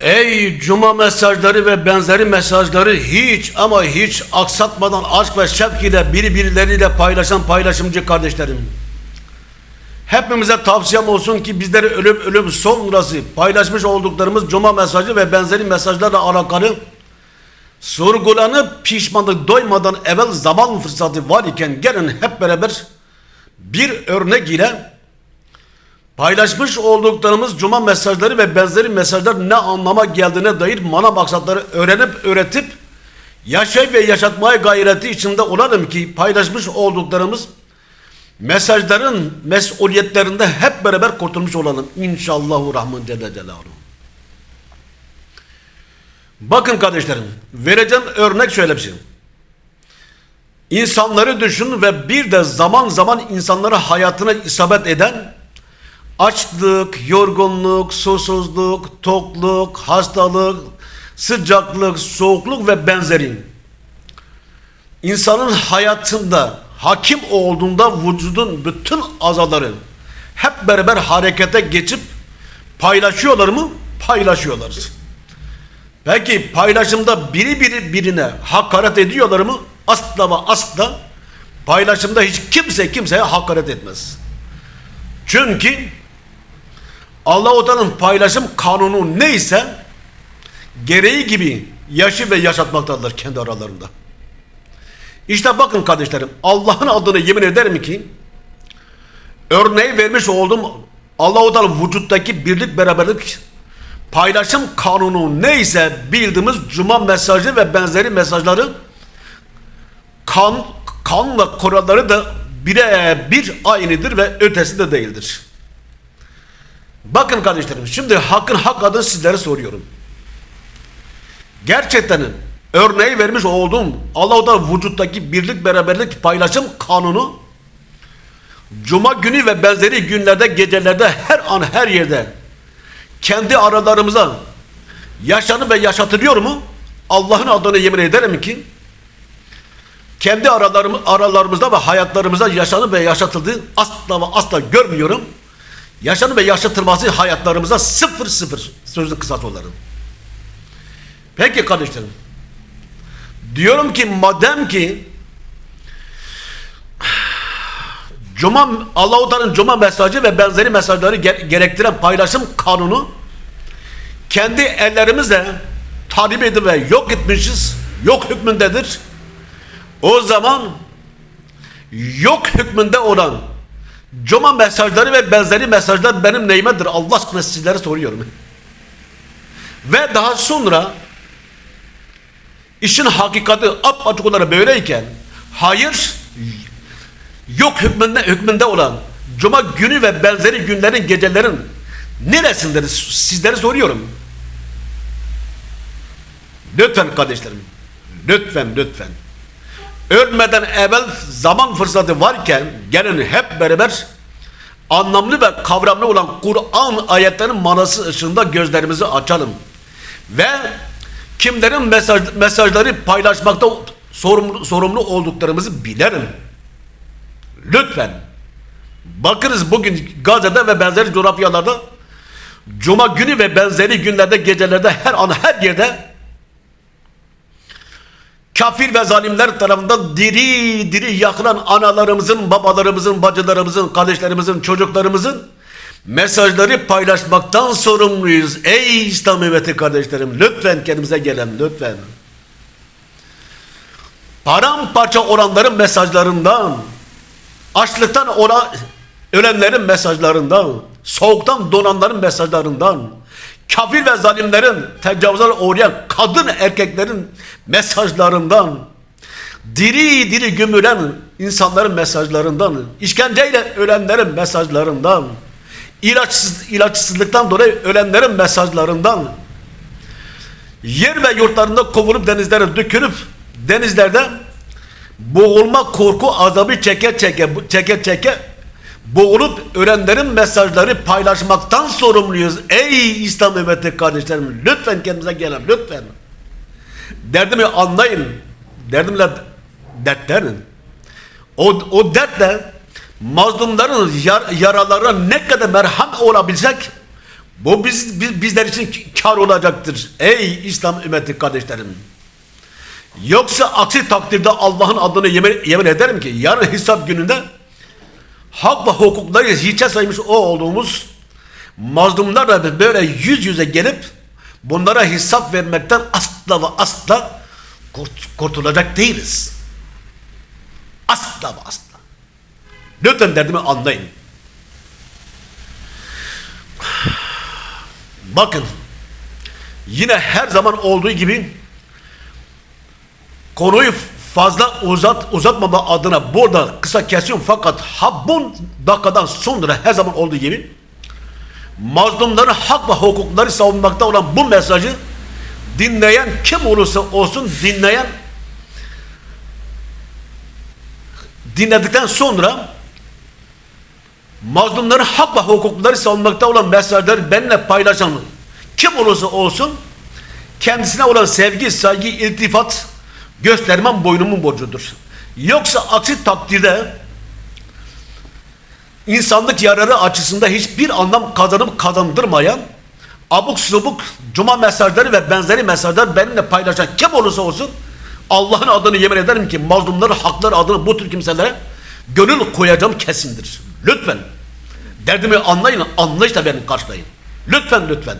Ey cuma mesajları ve benzeri mesajları hiç ama hiç aksatmadan aşk ve şevk ile birbirleriyle paylaşan paylaşımcı kardeşlerim. Hepimize tavsiyem olsun ki bizleri ölüm ölüm sonrası paylaşmış olduklarımız cuma mesajı ve benzeri mesajlarla alakalı sorgulanıp pişmanlık doymadan evvel zaman fırsatı var iken gelin hep beraber bir örnek ile Paylaşmış olduklarımız cuma mesajları ve benzeri mesajlar ne anlama geldiğine dair mana maksatları öğrenip öğretip yaşay ve yaşatmaya gayreti içinde olalım ki paylaşmış olduklarımız mesajların mesuliyetlerinde hep beraber kurtulmuş olalım. İnşallahu Rahman Celle Celaluhu. Bakın kardeşlerim, vereceğim örnek şöyle bir şey. İnsanları düşün ve bir de zaman zaman insanlara hayatına isabet eden açlık, yorgunluk, susuzluk, tokluk, hastalık, sıcaklık, soğukluk ve benzeri. İnsanın hayatında hakim olduğunda vücudun bütün azaları hep beraber harekete geçip paylaşıyorlar mı? Paylaşıyorlar. Peki paylaşımda biri biri birine hakaret ediyorlar mı? Asla ve asla paylaşımda hiç kimse kimseye hakaret etmez. Çünkü Allah-u Teala'nın paylaşım kanunu neyse gereği gibi yaşı ve yaşatmaktadır kendi aralarında. İşte bakın kardeşlerim Allah'ın adını yemin ederim ki örneği vermiş olduğum Allah-u Teala vücuttaki birlik beraberlik paylaşım kanunu neyse bildiğimiz cuma mesajı ve benzeri mesajları kan, kanla kuralları da bire bir aynıdır ve ötesi de değildir. Bakın kardeşlerim şimdi hakkın hak adını sizlere soruyorum. Gerçekten örneği vermiş olduğum Allah-u Teala vücuttaki birlik beraberlik paylaşım kanunu Cuma günü ve benzeri günlerde gecelerde her an her yerde kendi aralarımıza yaşanıp ve yaşatılıyor mu? Allah'ın adını yemin ederim ki kendi aralarımız, aralarımızda ve hayatlarımızda yaşanıp ve yaşatıldığı asla ve asla görmüyorum. Yaşanıp ve yaşatılması hayatlarımıza sıfır sıfır sözün kısası olarak. Peki kardeşlerim. Diyorum ki madem ki Cuma Allah-u Teala'nın Cuma mesajı ve benzeri mesajları ge- gerektiren paylaşım kanunu kendi ellerimizle talip edip ve yok etmişiz. Yok hükmündedir. O zaman yok hükmünde olan Cuma mesajları ve benzeri mesajlar benim neymedir? Allah aşkına sizlere soruyorum. Ve daha sonra işin hakikati apaçık olarak böyleyken hayır yok hükmünde, hükmünde olan Cuma günü ve benzeri günlerin gecelerin neresindedir? Sizlere soruyorum. Lütfen kardeşlerim. Lütfen lütfen. Ölmeden evvel zaman fırsatı varken gelin hep beraber anlamlı ve kavramlı olan Kur'an ayetlerinin manası ışığında gözlerimizi açalım. Ve kimlerin mesaj, mesajları paylaşmakta sorumlu, sorumlu olduklarımızı bilelim. Lütfen. Bakınız bugün Gazze'de ve benzeri coğrafyalarda Cuma günü ve benzeri günlerde gecelerde her an her yerde kafir ve zalimler tarafından diri diri yakılan analarımızın, babalarımızın, bacılarımızın, kardeşlerimizin, çocuklarımızın mesajları paylaşmaktan sorumluyuz. Ey İslam ümmeti kardeşlerim lütfen kendimize gelen lütfen. Paramparça olanların mesajlarından, açlıktan olan ölenlerin mesajlarından, soğuktan donanların mesajlarından, kafir ve zalimlerin tecavüzler uğrayan kadın erkeklerin mesajlarından, diri diri gömülen insanların mesajlarından, işkenceyle ölenlerin mesajlarından, ilaçsız, ilaçsızlıktan dolayı ölenlerin mesajlarından, yer ve yurtlarında kovulup denizlere dökülüp denizlerde boğulma korku azabı çeke çeke çeke çeke boğulup ölenlerin mesajları paylaşmaktan sorumluyuz. Ey İslam ümmeti kardeşlerim lütfen kendimize gelin lütfen. Derdimi anlayın. Derdimle dertlerin. O, o dertle mazlumların yar, yaralarına ne kadar merham olabilsek Bu biz, biz- bizler için kar olacaktır. Ey İslam ümmeti kardeşlerim. Yoksa aksi takdirde Allah'ın adını yemin, yemin ederim ki yarın hesap gününde hak ve hukukları hiçe saymış o olduğumuz mazlumlarla böyle yüz yüze gelip bunlara hesap vermekten asla ve asla kurt- kurtulacak değiliz. Asla ve asla. Lütfen derdimi anlayın. Bakın yine her zaman olduğu gibi konuyu fazla uzat uzatmama adına burada kısa kesiyorum. Fakat ha bu dakikadan sonra her zaman olduğu gibi mazlumların hak ve hukukları savunmakta olan bu mesajı dinleyen kim olursa olsun dinleyen dinledikten sonra mazlumların hak ve hukukları savunmakta olan mesajları benimle paylaşan kim olursa olsun kendisine olan sevgi, saygı, iltifat göstermem boynumun borcudur. Yoksa aksi takdirde insanlık yararı açısında hiçbir anlam kazanıp kazandırmayan abuk subuk cuma mesajları ve benzeri mesajlar benimle paylaşan kim olursa olsun Allah'ın adını yemin ederim ki mazlumların hakları adına bu tür kimselere gönül koyacağım kesindir. Lütfen. Derdimi anlayın, anlayışla beni karşılayın. Lütfen lütfen.